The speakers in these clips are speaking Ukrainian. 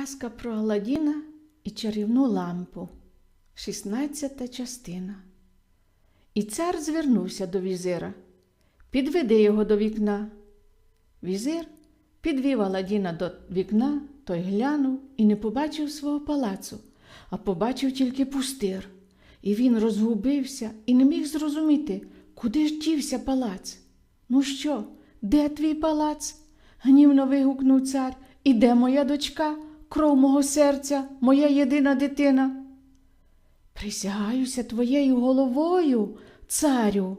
Казка про Аладдіна і чарівну лампу. 16 частина. І цар звернувся до візира. Підведи його до вікна. Візир підвів Аладдіна до вікна, той глянув і не побачив свого палацу, а побачив тільки пустир. І він розгубився і не міг зрозуміти, куди ж дівся палац. Ну що, де твій палац? гнівно вигукнув цар. І де моя дочка, кров мого серця, моя єдина дитина? Присягаюся твоєю головою, царю,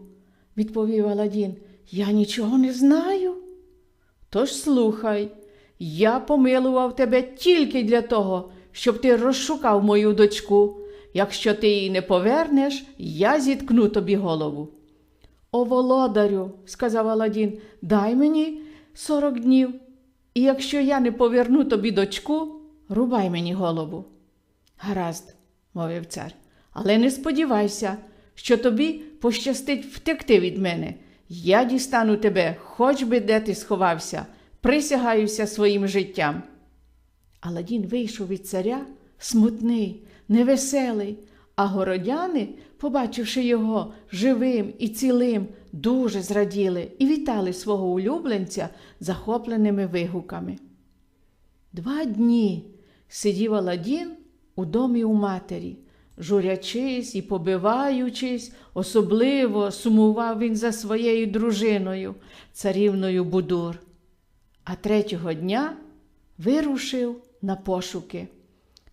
відповів Аладдін. Я нічого не знаю. Тож слухай, я помилував тебе тільки для того, щоб ти розшукав мою дочку. Якщо ти її не повернеш, я зіткну тобі голову. О, володарю, сказав Аладдін, дай мені сорок днів, і якщо я не поверну тобі дочку, рубай мені голову. Гаразд, мовив цар, але не сподівайся, що тобі пощастить втекти від мене. Я дістану тебе, хоч би де ти сховався, присягаюся своїм життям. Аладдін вийшов від царя смутний, невеселий, а городяни, побачивши його живим і цілим, дуже зраділи і вітали свого улюбленця захопленими вигуками. Два дні сидів Аладдін у домі у матері, журячись і побиваючись, особливо сумував він за своєю дружиною, царівною Будур. А третього дня вирушив на пошуки.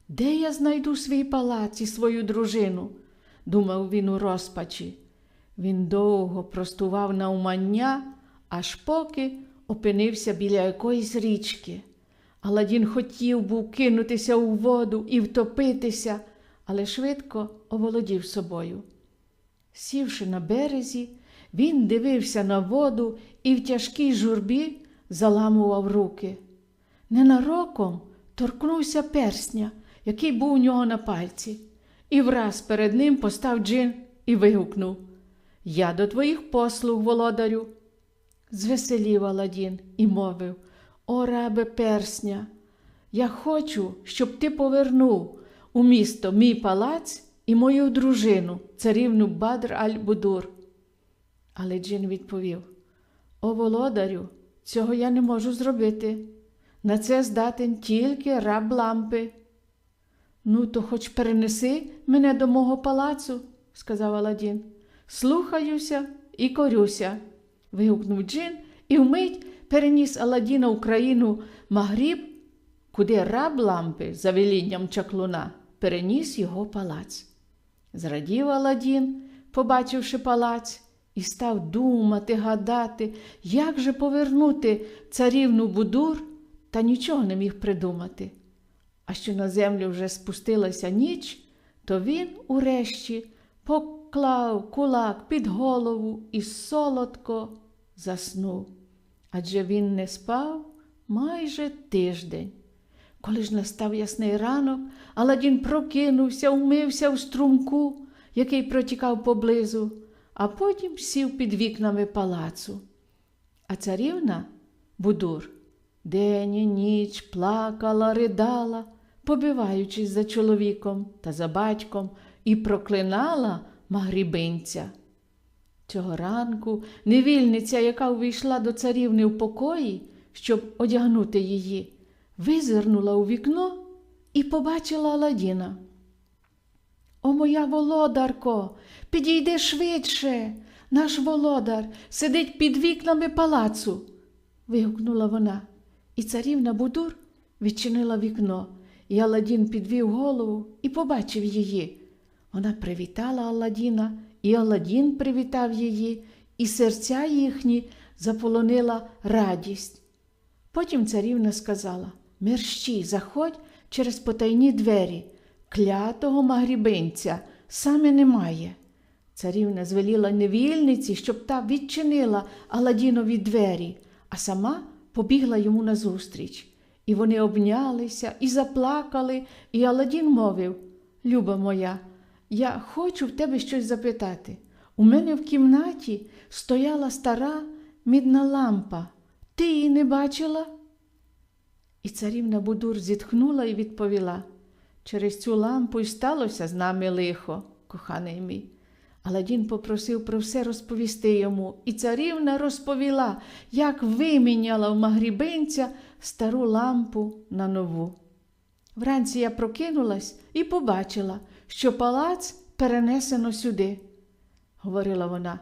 Де я знайду свій палац і свою дружину? думав він у розпачі. Він довго простував на умання, аж поки опинився біля якоїсь річки. Аладдін хотів був кинутися у воду і втопитися, але швидко оволодів собою. Сівши на березі, він дивився на воду і в тяжкій журбі заламував руки. Ненароком торкнувся персня, який був у нього на пальці, і враз перед ним постав джин і вигукнув Я до твоїх послуг, володарю. Звеселів Аладдін і мовив О, рабе персня, я хочу, щоб ти повернув у місто мій палац і мою дружину, царівну Бадр аль-Будур. Але Джин відповів О, володарю, цього я не можу зробити. На це здатен тільки раб лампи. Ну, то хоч перенеси мене до мого палацу, сказав Аладдін. Слухаюся і корюся. вигукнув Джин і вмить переніс Аладдіна в країну Магріб, куди раб лампи за велінням чаклуна переніс його палац. Зрадів Аладдін, побачивши палац, і став думати, гадати, як же повернути царівну Будур, та нічого не міг придумати. А що на землю вже спустилася ніч, то він урешті поклав кулак під голову і солодко заснув. Адже він не спав майже тиждень. Коли ж настав ясний ранок, Аладдін прокинувся, умився в струмку, який протікав поблизу, а потім сів під вікнами палацу. А царівна Будур день і ніч плакала, ридала, побиваючись за чоловіком та за батьком, і проклинала магрібинця. Цього ранку невільниця, яка увійшла до царівни в покої, щоб одягнути її, визирнула у вікно і побачила Аладдіна. О, моя володарко, підійди швидше. Наш володар сидить під вікнами палацу. вигукнула вона. І царівна Будур відчинила вікно, і Аладдін підвів голову і побачив її. Вона привітала Аладдіна, і Аладдін привітав її, і серця їхні заполонила радість. Потім царівна сказала Мерщій, заходь через потайні двері. Клятого магрібинця саме немає. Царівна звеліла невільниці, щоб та відчинила Аладдінові двері, а сама побігла йому назустріч. І вони обнялися і заплакали, і Аладдін мовив Люба моя, я хочу в тебе щось запитати. У мене в кімнаті стояла стара мідна лампа. Ти її не бачила? І царівна Будур зітхнула і відповіла через цю лампу й сталося з нами лихо, коханий мій. Аладдін попросив про все розповісти йому, і царівна розповіла, як виміняла в магрібинця стару лампу на нову. Вранці я прокинулась і побачила, що палац перенесено сюди, говорила вона,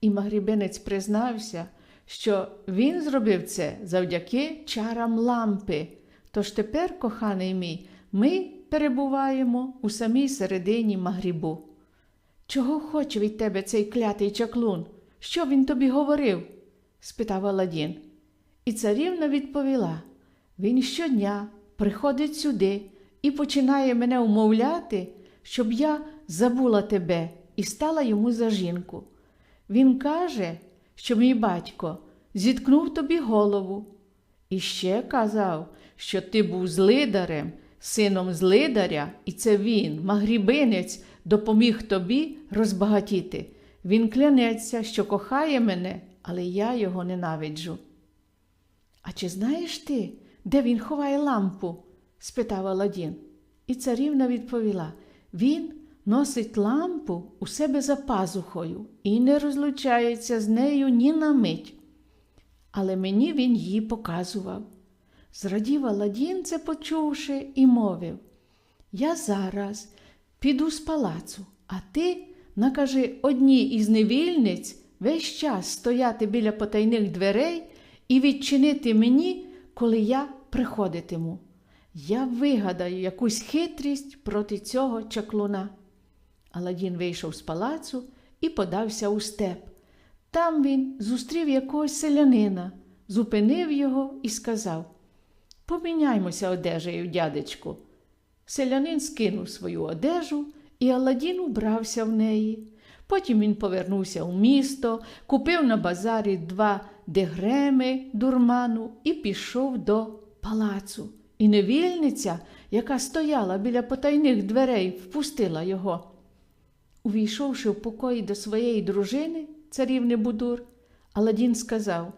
і магрібинець признався, що він зробив це завдяки чарам лампи. Тож тепер, коханий мій, ми перебуваємо у самій середині магрібу. Чого хоче від тебе цей клятий чаклун? Що він тобі говорив? спитав Аладдін. І царівна відповіла він щодня приходить сюди і починає мене умовляти, щоб я забула тебе і стала йому за жінку. Він каже, що мій батько зіткнув тобі голову. І ще казав, що ти був злидарем, сином злидаря, і це він, магрібинець, допоміг тобі розбагатіти. Він клянеться, що кохає мене, але я його ненавиджу. А чи знаєш ти, де він ховає лампу? спитав Аладдін. І царівна відповіла він носить лампу у себе за пазухою і не розлучається з нею ні на мить. Але мені він її показував. Зрадів Аладдін це почувши, і мовив Я зараз піду з палацу, а ти накажи одній із невільниць весь час стояти біля потайних дверей і відчинити мені, коли я приходитиму. Я вигадаю якусь хитрість проти цього чаклуна. Аладдін вийшов з палацу і подався у степ. Там він зустрів якогось селянина, зупинив його і сказав Поміняймося одежею, дядечку. Селянин скинув свою одежу, і Аладдін убрався в неї. Потім він повернувся у місто, купив на базарі два дегреми дурману і пішов до палацу. І невільниця, яка стояла біля потайних дверей, впустила його. Увійшовши в покої до своєї дружини, царівни Будур, Аладдін сказав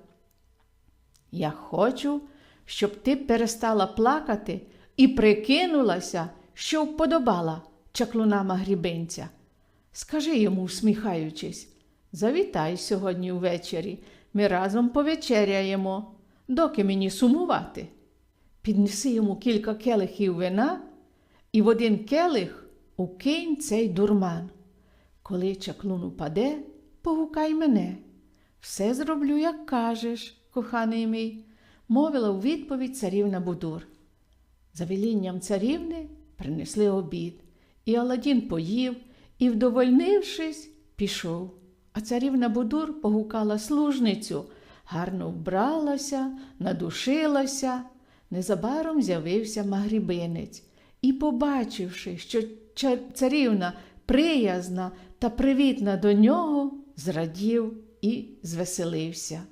Я хочу, щоб ти перестала плакати і прикинулася, що вподобала чаклуна магрібинця. Скажи йому, всміхаючись, завітай сьогодні ввечері, ми разом повечеряємо, доки мені сумувати. Піднеси йому кілька келихів вина і в один келих укинь цей дурман. Коли чаклун упаде, погукай мене. Все зроблю, як кажеш, коханий мій, мовила у відповідь царівна Будур. За велінням царівни принесли обід, і Аладдін поїв і, вдовольнившись, пішов. А царівна Будур погукала служницю, гарно вбралася, надушилася. Незабаром з'явився магрібинець і, побачивши, що царівна приязна та привітна до нього, зрадів і звеселився.